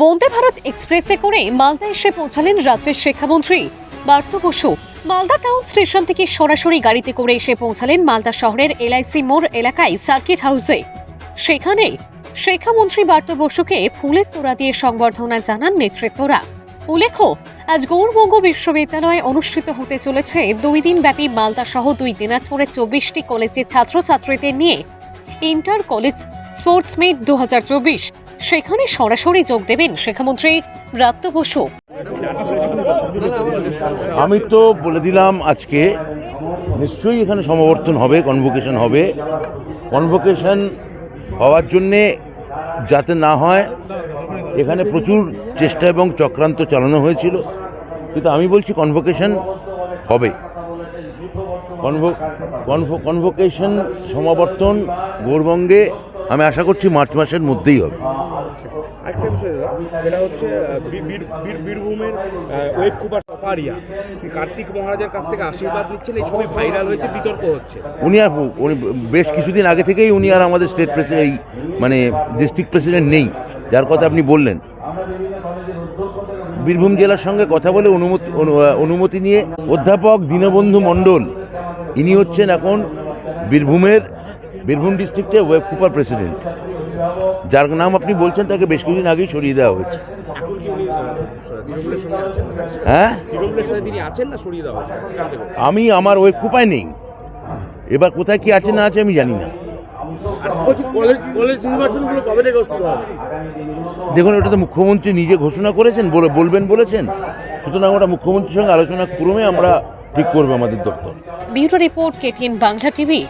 বন্দে ভারত এক্সপ্রেসে করে মালদা এসে পৌঁছালেন রাজ্যের শিক্ষামন্ত্রী পার্থ বসু। মালদা টাউন স্টেশন থেকে সরাসরি গাড়িতে করে এসে পৌঁছালেন মালদা শহরের এলআইসি মোড় এলাকায় সার্কিট হাউসে সেখানে শিক্ষামন্ত্রী পার্থ বসুকে ফুলের তোড়া দিয়ে সংবর্ধনা জানান নেতৃত্বরা। উল্লেখ্য, আজ গৌরবঙ্গ বিশ্ববিদ্যালয়ে অনুষ্ঠিত হতে চলেছে দুই দিন ব্যাপী মালদা সহ দুই দিনাজপুরের চব্বিশটি কলেজের ছাত্রছাত্রীদের নিয়ে ইন্টার কলেজ স্পোর্টস মিট দু সেখানে সরাসরি যোগ দেবেন শিক্ষামন্ত্রী ব্রাত্য বসু। আমি তো বলে দিলাম আজকে, নিশ্চয়ই এখানে সমাবর্তন হবে কনভোকেশন হবে। কনভোকেশন হওয়ার জন্যে যাতে না হয়, এখানে প্রচুর চেষ্টা এবং চক্রান্ত চালানো হয়েছিল। কিন্তু আমি বলছি কনভোকেশন হবে। কনভোকেশন সমাবর্তন গৌরবঙ্গে, আমি আশা করছি মার্চ মাসের মধ্যেই হবে। আরেকটা বিষয় দাদা, সেটা হচ্ছে বীরভূমের ওয়েব কুপার সফারিয়া। কার্তিক মহারাজের কাছ থেকে আশীর্বাদ নিচ্ছেন? এই ছবি ভাইরাল হয়েছে, বিতর্ক হচ্ছে। উনি আর উনি বেশ কিছুদিন আগে থেকেই উনি আর আমাদের স্টেট প্রেসিডেন্ট এই মানে ডিস্ট্রিক্ট প্রেসিডেন্ট নেই। যার কথা আপনি বললেন। বীরভূম জেলার সঙ্গে কথা বলে অনুমতি অনুমতি নিয়ে অধ্যাপক দীনবন্ধু মণ্ডল, ইনি হচ্ছেন এখন বীরভূমের বীরভূম ডিস্ট্রিক্টে ওয়েব কুপার প্রেসিডেন্ট যার নাম আপনি বলছেন তাকে বেশ কিছুদিন আগেই সরিয়ে দেওয়া হয়েছে। হ্যাঁ? আমি আমার ওয়েব কুপায় নেই। এবার কোথায় কি আছে না আছে আমি জানি না। দেখুন ওটা তো মুখ্যমন্ত্রী নিজে ঘোষণা করেছেন বলে বলবেন বলেছেন। সুতরাং ওটা মুখ্যমন্ত্রীর সঙ্গে আলোচনা ক্রমে আমরা ঠিক করব আমাদের দপ্তর। Bureau report KTN Bangla TV.